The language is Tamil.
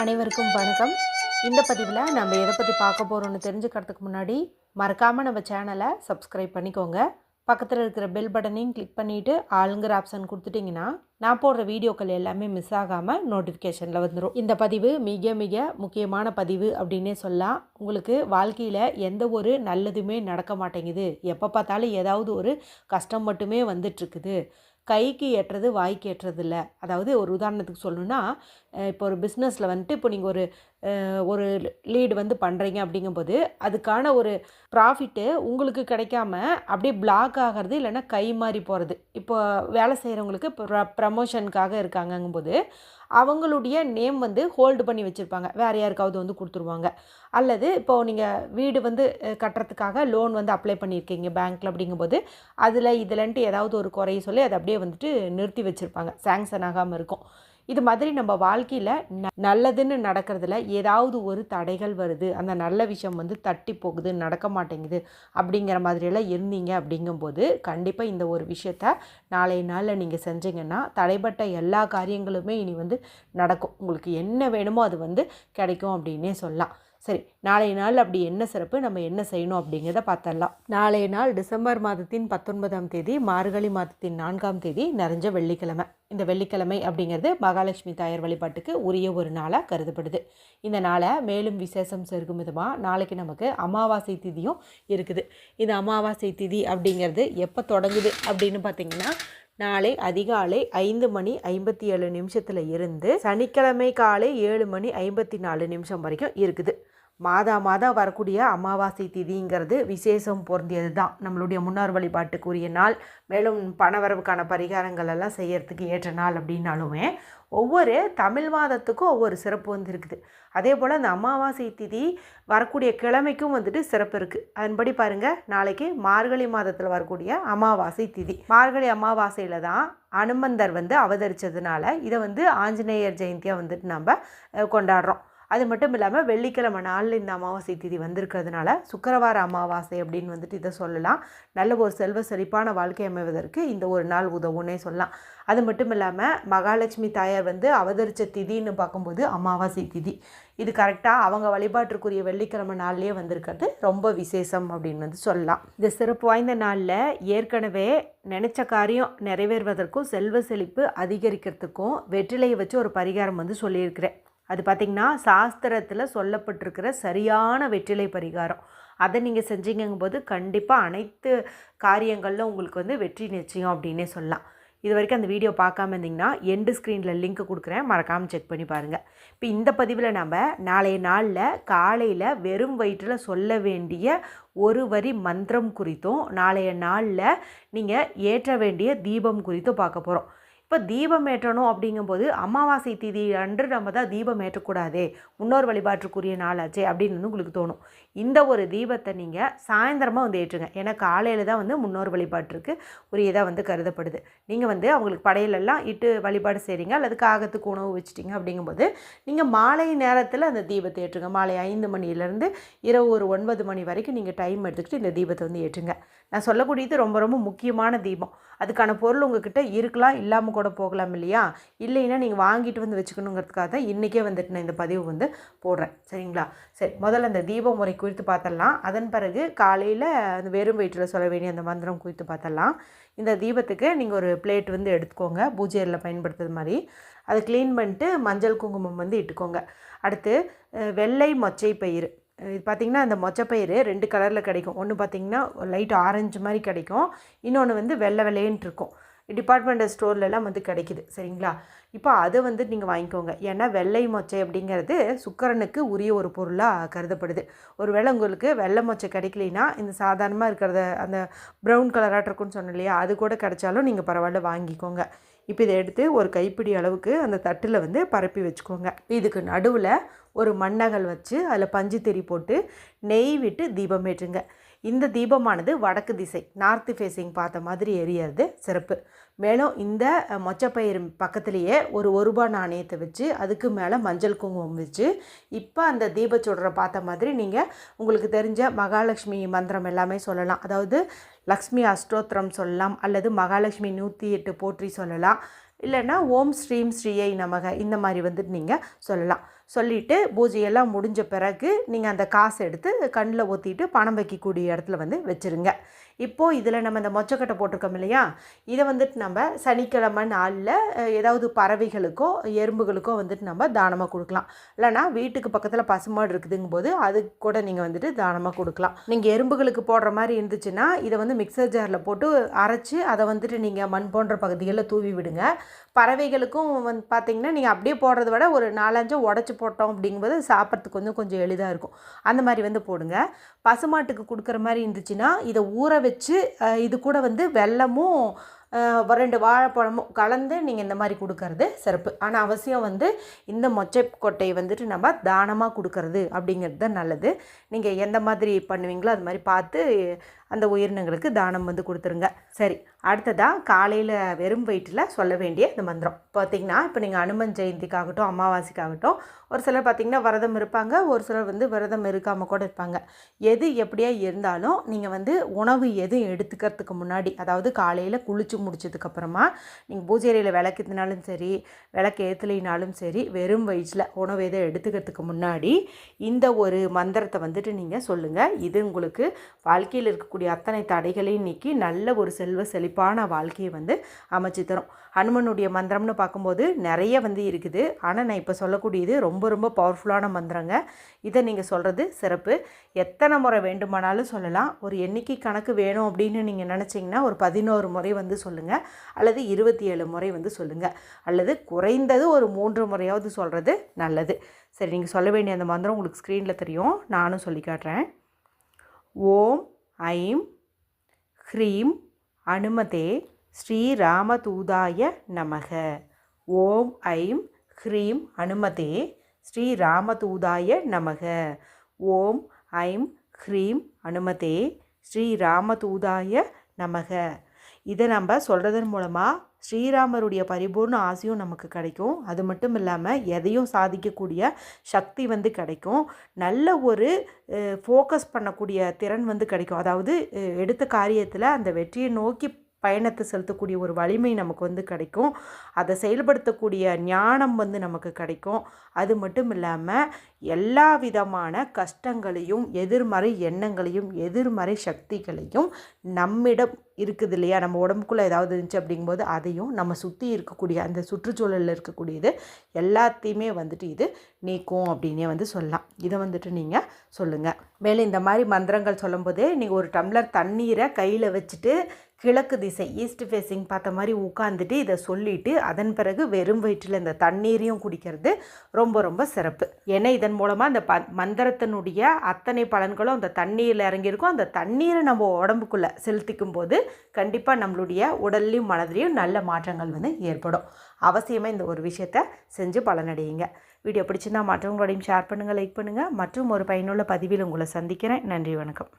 அனைவருக்கும் வணக்கம். இந்த பதிவில் நம்ம எதை பற்றி பார்க்க போகிறோம்னு தெரிஞ்சுக்கிறதுக்கு முன்னாடி மறக்காமல் நம்ம சேனலை சப்ஸ்கிரைப் பண்ணிக்கோங்க. பக்கத்தில் இருக்கிற பெல் பட்டனையும் கிளிக் பண்ணிவிட்டு ஆளுங்கிற ஆப்ஷன் கொடுத்துட்டிங்கன்னா நான் போடுற வீடியோக்கள் எல்லாமே மிஸ் ஆகாமல் நோட்டிஃபிகேஷனில் வந்துடும் இந்த பதிவு மிக மிக முக்கியமான பதிவு அப்படின்னே சொல்லலாம். உங்களுக்கு வாழ்க்கையில் எந்த ஒரு நல்லதுமே நடக்க மாட்டேங்குது. எப்போ பார்த்தாலும் ஏதாவது ஒரு கஷ்டம் மட்டுமே வந்துட்டுருக்குது கைக்கு ஏற்றது வாய்க்கு ஏற்றது இல்லை அதாவது ஒரு உதாரணத்துக்கு சொல்லணும்னா இப்போ ஒரு பிஸ்னஸில் வந்துட்டு இப்போ நீங்கள் ஒரு ஒரு லீடு வந்து பண்ணுறீங்க அப்படிங்கும்போது அதுக்கான ஒரு ப்ராஃபிட்டு உங்களுக்கு கிடைக்காம அப்படியே பிளாக் ஆகிறது இல்லைன்னா கை மாறி போகிறது இப்போ வேலை செய்கிறவங்களுக்கு ப்ர ப்ரமோஷனுக்காக இருக்காங்கங்கும்போது அவங்களுடைய நேம் வந்து ஹோல்டு பண்ணி வச்சுருப்பாங்க. வேறு யாருக்காவது வந்து கொடுத்துருவாங்க. அல்லது இப்போது நீங்கள் வீடு வந்து கட்டுறதுக்காக லோன் வந்து அப்ளை பண்ணியிருக்கீங்க பேங்க்கில் அப்படிங்கும்போது அதில் இதுலன்ட்டு ஏதாவது ஒரு குறைய சொல்லி அதை அப்படியே வந்துட்டு நிறுத்தி வச்சுருப்பாங்க. சேங்ஷன் ஆகாமல் இருக்கும். இது மாதிரி நம்ம வாழ்க்கையில் ந நல்லதுன்னு நடக்கிறதுல ஏதாவது ஒரு தடைகள் வருது அந்த நல்ல விஷயம் வந்து தட்டி போகுது நடக்க மாட்டேங்குது அப்படிங்கிற மாதிரியெல்லாம் இருந்தீங்க அப்படிங்கும்போது கண்டிப்பாக இந்த ஒரு விஷயத்த நாளைய நாளில் நீங்கள் செஞ்சீங்கன்னா தடைப்பட்ட எல்லா காரியங்களுமே இனி வந்து நடக்கும். உங்களுக்கு என்ன வேணுமோ அது வந்து கிடைக்கும் அப்படின்னே சொல்லலாம். சரி நாளைய நாள் அப்படி என்ன சிறப்பு? நம்ம என்ன செய்யணும் அப்படிங்கிறத பார்த்தரலாம் நாளைய நாள் டிசம்பர் மாதத்தின் பத்தொன்பதாம் தேதி மார்கழி மாதத்தின் நான்காம் தேதி நிறைஞ்ச வெள்ளிக்கிழமை. இந்த வெள்ளிக்கிழமை அப்படிங்கிறது மகாலட்சுமி தாயார் வழிபாட்டுக்கு உரிய ஒரு நாளாக கருதப்படுது. இந்த நாளை மேலும் விசேஷம் செருகும் விதமாக நாளைக்கு நமக்கு அமாவாசை திதியும் இருக்குது. இந்த அமாவாசை திதி அப்படிங்கிறது எப்போ தொடங்குது அப்படின்னு பார்த்தீங்கன்னா நாளை அதிகாலை ஐந்து மணி ஐம்பத்தி ஏழு நிமிஷத்தில் இருந்து சனிக்கிழமை காலை ஏழு மணி ஐம்பத்தி நாலு நிமிஷம் வரைக்கும் இருக்குது. மாதா மாதம் வரக்கூடிய அமாவாசை திதிங்கிறது விசேஷம் பொருந்தியது தான் நம்மளுடைய முன்னோர் வழிபாட்டுக்குரிய நாள் மேலும் பணவரவுக்கான பரிகாரங்கள் எல்லாம் செய்கிறதுக்கு ஏற்ற நாள் அப்படின்னாலுமே ஒவ்வொரு தமிழ் மாதத்துக்கும் ஒவ்வொரு சிறப்பு வந்து இருக்குது. அதே போல் அந்த அமாவாசை திதி வரக்கூடிய கிழமைக்கும் வந்துட்டு சிறப்பு இருக்குது அதன்படி பாருங்கள் நாளைக்கு மார்கழி மாதத்தில் வரக்கூடிய அமாவாசை திதி. மார்கழி அமாவாசையில் தான் அனுமந்தர் வந்து அவதரித்ததுனால இதை வந்து ஆஞ்சநேயர் ஜெயந்தியாக வந்துட்டு நம்ம கொண்டாடுறோம். அது மட்டும் இல்லாமல் வெள்ளிக்கிழமை நாளில் இந்த அமாவாசை திதி வந்திருக்கிறதுனால சுக்கிரவார அமாவாசை அப்படின்னு வந்துட்டு இதை சொல்லலாம். நல்ல ஒரு செல்வ செழிப்பான வாழ்க்கை அமைவதற்கு இந்த ஒரு நாள் உதவுன்னே சொல்லலாம். அது மட்டும் இல்லாமல் மகாலட்சுமி தாயார் வந்து அவதரித்த திதின்னு பார்க்கும்போது அமாவாசை திதி. இது கரெக்டாக அவங்க வழிபாட்டிற்குரிய வெள்ளிக்கிழமை நாள்லேயே வந்திருக்கிறது. ரொம்ப விசேஷம் அப்படின்னு வந்து சொல்லலாம். இந்த சிறப்பு வாய்ந்த நாளில் ஏற்கனவே நினச்ச காரியம் நிறைவேறுவதற்கும் செல்வ செழிப்பு அதிகரிக்கிறதுக்கும் வெற்றிலையை வச்சு ஒரு பரிகாரம் வந்து சொல்லியிருக்கிறேன். அது பார்த்திங்கன்னா சாஸ்திரத்தில் சொல்லப்பட்டிருக்கிற சரியான வெற்றிலை பரிகாரம். அதை நீங்கள் செஞ்சீங்கும்போது கண்டிப்பாக அனைத்து காரியங்களில் உங்களுக்கு வந்து வெற்றி நிச்சயம் அப்படின்னே சொல்லலாம். இது வரைக்கும் அந்த வீடியோ பார்க்காம இருந்தீங்கன்னா எண்டு ஸ்க்ரீனில் லிங்க் கொடுக்குறேன். மறக்காமல் செக் பண்ணி பாருங்கள் இப்போ இந்த பதிவில் நம்ம நாளைய நாளில் காலையில் வெறும் வயிற்றில் சொல்ல வேண்டிய ஒரு வரி மந்திரம் குறித்தும் நாளைய நாளில் நீங்கள் ஏற்ற வேண்டிய தீபம் குறித்தும் பார்க்க போகிறோம் இப்போ தீபம் ஏற்றணும் அப்படிங்கும்போது அமாவாசை திதி அன்று நம்ம தான் தீபம் ஏற்றக்கூடாதே. முன்னோர் வழிபாட்டுக்குரிய நாளாச்சே அப்படின்னு வந்து உங்களுக்கு தோணும். இந்த ஒரு தீபத்தை நீங்கள் சாயந்தரமாக வந்து ஏற்றுங்க. ஏன்னா காலையில் தான் வந்து முன்னோர் வழிபாட்டிற்கு உரியதாக வந்து கருதப்படுது. நீங்கள் வந்து அவங்களுக்கு படையிலெல்லாம் இட்டு வழிபாடு செய்கிறீங்க அல்லது காகத்துக்கு உணவு வச்சிட்டிங்க அப்படிங்கும்போது நீங்கள் மாலை நேரத்தில் அந்த தீபத்தை ஏற்றுங்க. மாலை ஐந்து மணிலேருந்து இரவு ஒரு ஒன்பது மணி வரைக்கும் நீங்கள் டைம் எடுத்துக்கிட்டு இந்த தீபத்தை வந்து ஏற்றுங்க. நான் சொல்லக்கூடியது ரொம்ப ரொம்ப முக்கியமான தீபம். அதுக்கான பொருள் உங்ககிட்ட இருக்கலாம் இல்லாமல் கூட போகலாம் இல்லையா? இல்லைன்னா நீங்கள் வாங்கிட்டு வந்து வச்சுக்கணுங்கிறதுக்காக தான் இன்றைக்கே வந்துட்டு நான் இந்த பதிவு வந்து போடுறேன். சரிங்களா? சரி முதல்ல அந்த தீப முறை குறித்து பார்த்துடலாம். அதன் பிறகு காலையில் அந்த வெறும் வயிற்றில் சொல்ல வேண்டிய அந்த மந்திரம் குறித்து பார்த்தரலாம் இந்த தீபத்துக்கு நீங்கள் ஒரு பிளேட் வந்து எடுத்துக்கோங்க. பூஜை பயன்படுத்துறது மாதிரி. அதை க்ளீன் பண்ணிட்டு மஞ்சள் குங்குமம் வந்து இட்டுக்கோங்க. அடுத்து வெள்ளை மொச்சை பயிறு. இது பார்த்திங்கன்னா அந்த மொச்சப்பயிறு ரெண்டு கலரில் கிடைக்கும். ஒன்று பார்த்திங்கன்னா லைட் ஆரஞ்சு மாதிரி கிடைக்கும். இன்னொன்று வந்து வெள்ளை வெள்ளையன்ட்டு இருக்கும் டிபார்ட்மெண்டல் ஸ்டோர்லலாம் வந்து கிடைக்குது சரிங்களா? இப்போ அதை வந்து நீங்கள் வாங்கிக்கோங்க. ஏன்னா வெள்ளை மொச்சை அப்படிங்கிறது சுக்கரனுக்கு உரிய ஒரு பொருளாக கருதப்படுது. ஒருவேளை உங்களுக்கு வெள்ளை மொச்சை கிடைக்கலைன்னா இந்த சாதாரணமாக இருக்கிறத அந்த ப்ரௌன் கலராக இருக்கும்னு சொன்னேன் இல்லையா அது கூட கிடைச்சாலும் நீங்கள் பரவாயில்ல வாங்கிக்கோங்க. இப்போ இதை எடுத்து ஒரு கைப்பிடி அளவுக்கு அந்த தட்டில் வந்து பரப்பி வச்சுக்கோங்க. இதுக்கு நடுவில் ஒரு மண்ணகல் வச்சு அதில் பஞ்சு திரி போட்டு நெய் விட்டு தீபம் ஏற்றுங்க. இந்த தீபமானது வடக்கு திசை நார்த்து ஃபேஸிங் பார்த்த மாதிரி எரியறது சிறப்பு. மேலும் இந்த மொச்சப்பயிர் பக்கத்துலேயே ஒரு ஒரு ரூபாய் நாணயத்தை வச்சு அதுக்கு மேலே மஞ்சள் குங்குமம் வச்சு இப்போ அந்த தீபச்சுடரை பார்த்த மாதிரி நீங்கள் உங்களுக்கு தெரிஞ்ச மகாலட்சுமி மந்திரம் எல்லாமே சொல்லலாம். அதாவது லக்ஷ்மி அஷ்டோத்திரம் சொல்லலாம் அல்லது மகாலட்சுமி நூற்றி எட்டு போற்றி சொல்லலாம் இல்லைன்னா ஓம் ஸ்ரீம் ஸ்ரீயை நமக இந்த மாதிரி வந்துட்டு நீங்கள் சொல்லலாம். சொல்லிவிட்டு பூஜையெல்லாம் முடிஞ்ச பிறகு நீங்கள் அந்த காசை எடுத்து கண்ணில் ஊற்றிட்டு பணம் வைக்கக்கூடிய இடத்துல வந்து வச்சுருங்க. இப்போது இதில் நம்ம இந்த மொச்சக்கட்டை போட்டிருக்கோம் இல்லையா? இதை வந்துட்டு நம்ம சனிக்கிழமை நாளில் ஏதாவது பறவைகளுக்கோ எறும்புகளுக்கோ வந்துட்டு நம்ம தானமாக கொடுக்கலாம். இல்லைனா வீட்டுக்கு பக்கத்தில் பசுமாடு இருக்குதுங்கும் போது அது கூட நீங்கள் வந்துட்டு தானமாக கொடுக்கலாம். நீங்கள் எறும்புகளுக்கு போடுற மாதிரி இருந்துச்சுன்னா இதை வந்து மிக்சர் ஜாரில் போட்டு அரைச்சி அதை வந்துட்டு நீங்கள் மண் போன்ற பகுதிகளில் தூவி விடுங்க. பறவைகளுக்கும் வந்து பார்த்திங்கன்னா நீங்கள் அப்படியே போடுறத விட ஒரு நாலஞ்சு உடச்சி போட்டோம் அப்படிங்கும்போது சாப்பிட்றதுக்கு வந்து கொஞ்சம் எளிதாக இருக்கும். அந்த மாதிரி வந்து போடுங்க. பசுமாட்டுக்கு கொடுக்குற மாதிரி இருந்துச்சுன்னா இதை ஊற வச்சு இது கூட வந்து வெல்லமும் ரெண்டு வாழைப்பழமும் கலந்து நீங்கள் இந்த மாதிரி கொடுக்கறது சிறப்பு. ஆனால் அவசியம் வந்து இந்த மொச்சை கொட்டையை வந்துட்டு நம்ம தானமாக கொடுக்கறது அப்படிங்கிறது தான் நல்லது. நீங்கள் எந்த மாதிரி பண்ணுவீங்களோ அது மாதிரி பார்த்து அந்த உயிரினங்களுக்கு தானம் வந்து கொடுத்துருங்க. சரி அடுத்ததாக காலையில் வெறும் வயிற்றில் சொல்ல வேண்டிய இந்த மந்திரம். பார்த்திங்கன்னா இப்போ நீங்கள் அனுமன் ஜெயந்திக்காகட்டும் அமாவாசைக்காகட்டும் ஒரு சிலர் பார்த்திங்கன்னா விரதம் இருப்பாங்க ஒரு சிலர் வந்து விரதம் இருக்காமல் கூட இருப்பாங்க. எது எப்படியா இருந்தாலும் நீங்கள் வந்து உணவு எதுவும் எடுத்துக்கிறதுக்கு முன்னாடி அதாவது காலையில் குளித்து முடிச்சதுக்கப்புறமா நீங்கள் பூஜை அறையில் விளக்கத்தினாலும் சரி விளக்கு ஏற்றலைனாலும் சரி வெறும் வயிற்றில் உணவு எதை எடுத்துக்கிறதுக்கு முன்னாடி இந்த ஒரு மந்திரத்தை வந்துட்டு நீங்கள் சொல்லுங்கள் இது உங்களுக்கு வாழ்க்கையில் இருக்கக்கூடிய இருக்கக்கூடிய அத்தனை தடைகளையும் நீக்கி நல்ல ஒரு செல்வ செழிப்பான வாழ்க்கையை வந்து அமைச்சு தரும். ஹனுமனுடைய மந்திரம்னு பார்க்கும்போது நிறைய வந்து இருக்குது. ஆனால் நான் இப்போ சொல்லக்கூடியது ரொம்ப ரொம்ப பவர்ஃபுல்லான மந்திரங்க. இதை நீங்கள் சொல்கிறது சிறப்பு. எத்தனை முறை வேண்டுமானாலும் சொல்லலாம். ஒரு எண்ணிக்கை கணக்கு வேணும் அப்படின்னு நீங்கள் நினச்சிங்கன்னா ஒரு பதினோரு முறை வந்து சொல்லுங்கள் அல்லது இருபத்தி ஏழு முறை வந்து சொல்லுங்கள் அல்லது குறைந்தது ஒரு மூன்று முறையாவது சொல்கிறது நல்லது. சரி நீங்கள் சொல்ல வேண்டிய அந்த மந்திரம் உங்களுக்கு ஸ்க்ரீனில் தெரியும். நானும் சொல்லி காட்டுறேன். ஓம் ஐம் ஹ்ரீம் அனுமதே ஸ்ரீராமதூதாய நமக. ஓம் ஐம் ஹ்ரீம் அனுமதே ஸ்ரீராமதூதாய நமக. ஓம் ஐம் ஹ்ரீம் அனுமதே ஸ்ரீராமதூதாய நமக. இதை நம்ம சொல்கிறதன் மூலமாக ஸ்ரீராமருடைய பரிபூர்ண ஆசையும் நமக்கு கிடைக்கும். அது மட்டும் இல்லாமல் எதையும் சாதிக்கக்கூடிய சக்தி வந்து கிடைக்கும். நல்ல ஒரு ஃபோக்கஸ் பண்ணக்கூடிய திறன் வந்து கிடைக்கும். அதாவது எடுத்த காரியத்தில் அந்த வெற்றியை நோக்கி பயணத்தை செலுத்தக்கூடிய ஒரு வலிமை நமக்கு வந்து கிடைக்கும். அதை செயல்படுத்தக்கூடிய ஞானம் வந்து நமக்கு கிடைக்கும். அது மட்டும் இல்லாமல் எல்லா விதமான கஷ்டங்களையும் எதிர்மறை எண்ணங்களையும் எதிர்மறை சக்திகளையும் நம்மிடம் இருக்குது இல்லையா நம்ம உடம்புக்குள்ளே ஏதாவது இருந்துச்சு அப்படிங்கும்போது அதையும் நம்ம சுற்றி இருக்கக்கூடிய அந்த சுற்றுச்சூழலில் இருக்கக்கூடியது எல்லாத்தையுமே வந்துட்டு இது நீக்கும் அப்படின்னே வந்து சொல்லலாம். இதை வந்துட்டு நீங்கள் சொல்லுங்கள் மேலே இந்த மாதிரி மந்திரங்கள் சொல்லும்போது நீங்கள் ஒரு டம்ளர் தண்ணீரை கையில் வச்சுட்டு கிழக்கு திசை ஈஸ்ட் ஃபேஸிங் பார்த்த மாதிரி உட்காந்துட்டு இதை சொல்லிவிட்டு அதன் பிறகு வெறும் வயிற்றில் இந்த தண்ணீரையும் குடிக்கிறது ரொம்ப ரொம்ப சிறப்பு. ஏன்னா இதன் மூலமாக அந்த ப மந்திரத்தினுடைய அத்தனை பலன்களும் அந்த தண்ணீரில் இறங்கியிருக்கும். அந்த தண்ணீரை நம்ம உடம்புக்குள்ளே செலுத்திக்கும் போது கண்டிப்பாக நம்மளுடைய உடல்லையும் மனதிலையும் நல்ல மாற்றங்கள் வந்து ஏற்படும். அவசியமாக இந்த ஒரு விஷயத்த செஞ்சு பலனடையுங்க. வீடியோ பிடிச்சிருந்தால் மற்றவங்களோடையும் ஷேர் பண்ணுங்கள் லைக் பண்ணுங்கள் மற்றும் ஒரு பயனுள்ள பதிவில் உங்களை சந்திக்கிறேன். நன்றி வணக்கம்.